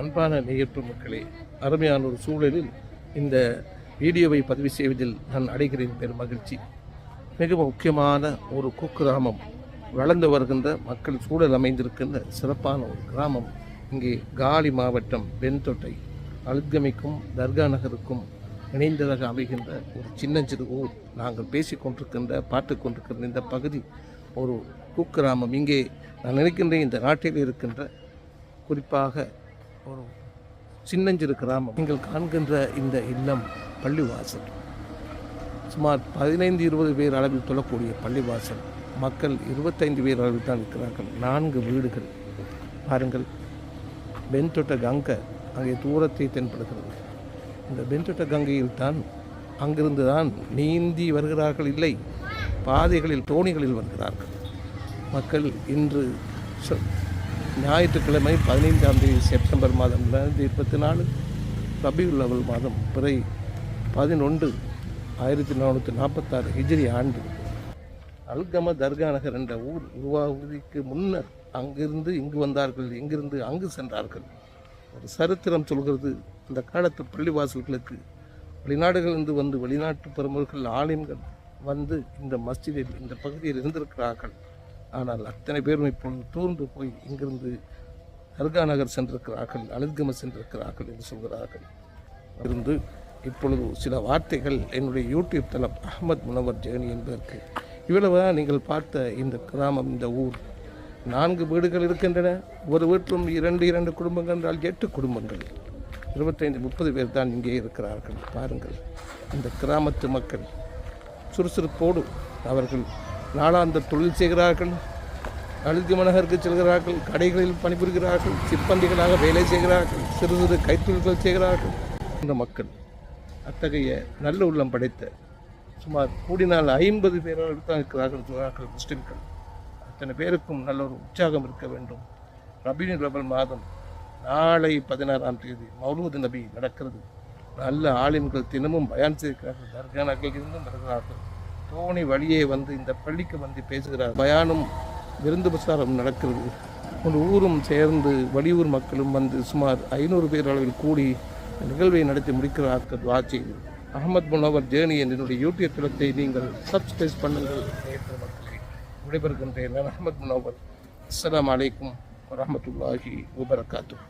அன்பான நேயற்று மக்களே அருமையான ஒரு சூழலில் இந்த வீடியோவை பதிவு செய்வதில் நான் அடைகிறேன் பெரும் மகிழ்ச்சி. மிக முக்கியமான ஒரு குக்கிராமம் வளர்ந்து வருகின்ற மக்கள் சூழல் அமைந்திருக்கின்ற சிறப்பான ஒரு கிராமம். இங்கே காலி மாவட்டம் வெண்தொட்டை அல்கமிக்கும் தர்கா நகருக்கும் இணைந்ததாக அமைகின்ற ஒரு சின்னஞ்சிறு ஊர். நாங்கள் பேசிக் கொண்டிருக்கின்ற பார்த்து கொண்டிருக்கின்ற இந்த பகுதி ஒரு குக்கிராமம். இங்கே நான் நினைக்கின்றேன் இந்த நாட்டில் இருக்கின்ற குறிப்பாக ஒரு சின்னஞ்சிறு கிராமம் நீங்கள் காண்கின்ற இந்த இல்லம் பள்ளிவாசல். சுமார் பதினைந்து இருபது பேர் அளவில் தொழக்கூடிய பள்ளிவாசல். மக்கள் இருபத்தைந்து பேர் அளவில் தான் இருக்கிறார்கள் நான்கு வீடுகள். பாருங்கள். பென்தொட்ட கங்கை அங்கே தூரத்தை தென்படுகிறது. இந்த பென்தொட்ட கங்கையில் தான் அங்கிருந்து தான் நீந்தி வருகிறார்கள் இல்லை பாதைகளில் தோணிகளில் வருகிறார்கள். மக்கள் இன்று ஞாயிற்றுக்கிழமை பதினைந்தாம் தேதி செப்டம்பர் மாதம் ரெண்டாயிரத்தி இருபத்தி நாலு ரபியுல் அவல் மாதம் பிறை பதினொன்று ஆயிரத்தி நானூற்றி நாற்பத்தாறு ஹிஜ்ரி ஆண்டு. அல்கம தர்கா நகர் என்ற ஊர் உருவாவதற்கு முன்னர் அங்கிருந்து இங்கு வந்தார்கள் இங்கிருந்து அங்கு சென்றார்கள். ஒரு சரித்திரம் சொல்கிறது அந்த காலத்து பள்ளிவாசல்களுக்கு வெளிநாடுகளிலிருந்து வந்து வெளிநாட்டு பெருமர்கள் ஆலயங்கள் வந்து இந்த மஸ்ஜிதில் இந்த பகுதியில் இருந்திருக்கிறார்கள். ஆனால் அத்தனை பேரும் இப்பொழுது தூர்ந்து போய் இங்கிருந்து தர்கா நகர் சென்றிருக்கிறார்கள் அலுத்கம சென்றிருக்கிறார்கள் என்று சொல்கிறார்கள். இருந்து இப்பொழுது சில வார்த்தைகள் என்னுடைய யூடியூப் தளம் அகமது முனவர் ஜேர்னி என்பதற்கு. இவ்வளவுதான் நீங்கள் பார்த்த இந்த கிராமம் இந்த ஊர். நான்கு வீடுகள் இருக்கின்றன. ஒரு வீட்டிலும் இரண்டு இரண்டு குடும்பங்கள் என்றால் எட்டு குடும்பங்கள். இருபத்தைந்து முப்பது பேர் தான் இங்கே இருக்கிறார்கள். பாருங்கள் இந்த கிராமத்து மக்கள் சுறுசுறுப்போடு அவர்கள் நாளாந்த தொழில் செய்கிறார்கள் அழுத்தி மனகருக்கு செல்கிறார்கள் கடைகளில் பணிபுரிகிறார்கள் சிப்பந்திகளாக வேலை செய்கிறார்கள் சிறு சிறு கைத்தொழில்கள் செய்கிறார்கள். இந்த மக்கள் அத்தகைய நல்ல உள்ளம் படைத்த சுமார் கூடினால் ஐம்பது பேரால் தான் இருக்கிறார்கள் சொல்கிறார்கள் முஸ்லிம்கள் அத்தனை பேருக்கும் நல்ல ஒரு உற்சாகம் இருக்க வேண்டும். ரபீன் ரபல் மாதம் நாளை பதினாறாம் தேதி மௌலூது நபி நடக்கிறது. நல்ல ஆலிம்கள் தினமும் பயான் செய்கிறார்கள் தர்கானாக்கள் இருந்தும் வருகிறார்கள் தோணி வழியே வந்து இந்த பள்ளிக்கு வந்து பேசுகிறார். பயானும் விருந்து பிரசாரம் நடக்கிறது. ஒரு ஊரும் சேர்ந்து வெளியூர் மக்களும் வந்து சுமார் ஐநூறு பேர் அளவில் கூடி நிகழ்வை நடத்தி முடிக்கிறார்கள் துவா செய்து அகமது முனவர் ஜேர்னி என்னுடைய யூடியூப் தளத்தை நீங்கள் சப்ஸ்கிரைப் பண்ணுங்கள். நேயர்கள் விடைபெறுகின்றேன் அகமது முனவர். அஸ்லாம் அலைக்கும் வரமத்துல்லாஹி வபரகாத்துஹு.